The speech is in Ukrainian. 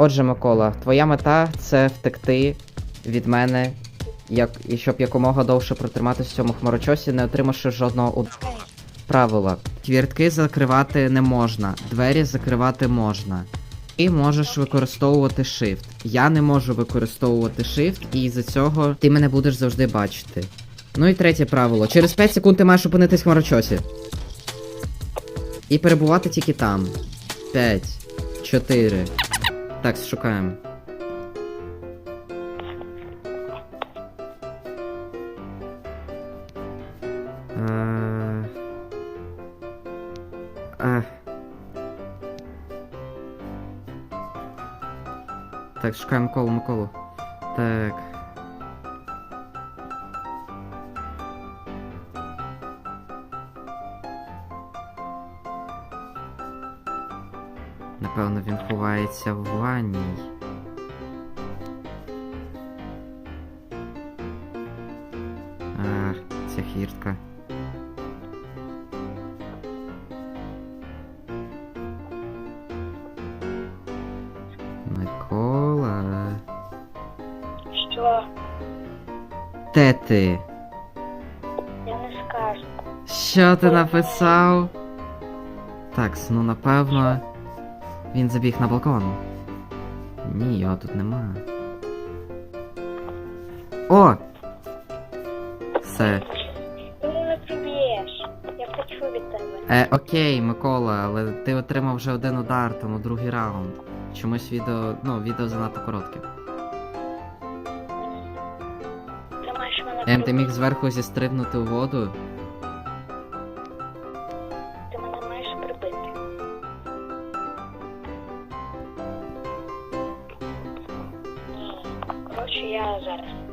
Отже, Микола, твоя мета це втекти від мене, як, і щоб якомога довше протриматися в цьому хмарочосі, не отримавши жодного уд... правила. Квіртки закривати не можна, двері закривати можна. Ти можеш використовувати Shift. Я не можу використовувати Shift, і з-за цього ти мене будеш завжди бачити. Ну і третє правило. Через 5 секунд ти маєш опинитись в хмарочосі. І перебувати тільки там. 5, 4. Так, шукаємо. А... Е... Так, шукаємо коло Миколу. Так. Напевно, він ховається в ванній. Ах, ця хіртка. Микола. Що? Де ти? Я не скажу. Що ти написав? Так, ну напевно. Він забіг на балкон. Ні, його тут нема. О! Все. Ти мене приб'єш. Я хочу від тебе. Е, окей, Микола, але ти отримав вже один удар, тому другий раунд. Чомусь відео. ну, відео занадто коротке. Ти маєш мене Ем, ти міг зверху зістрибнути у воду. Ні. Коротше, я зараз.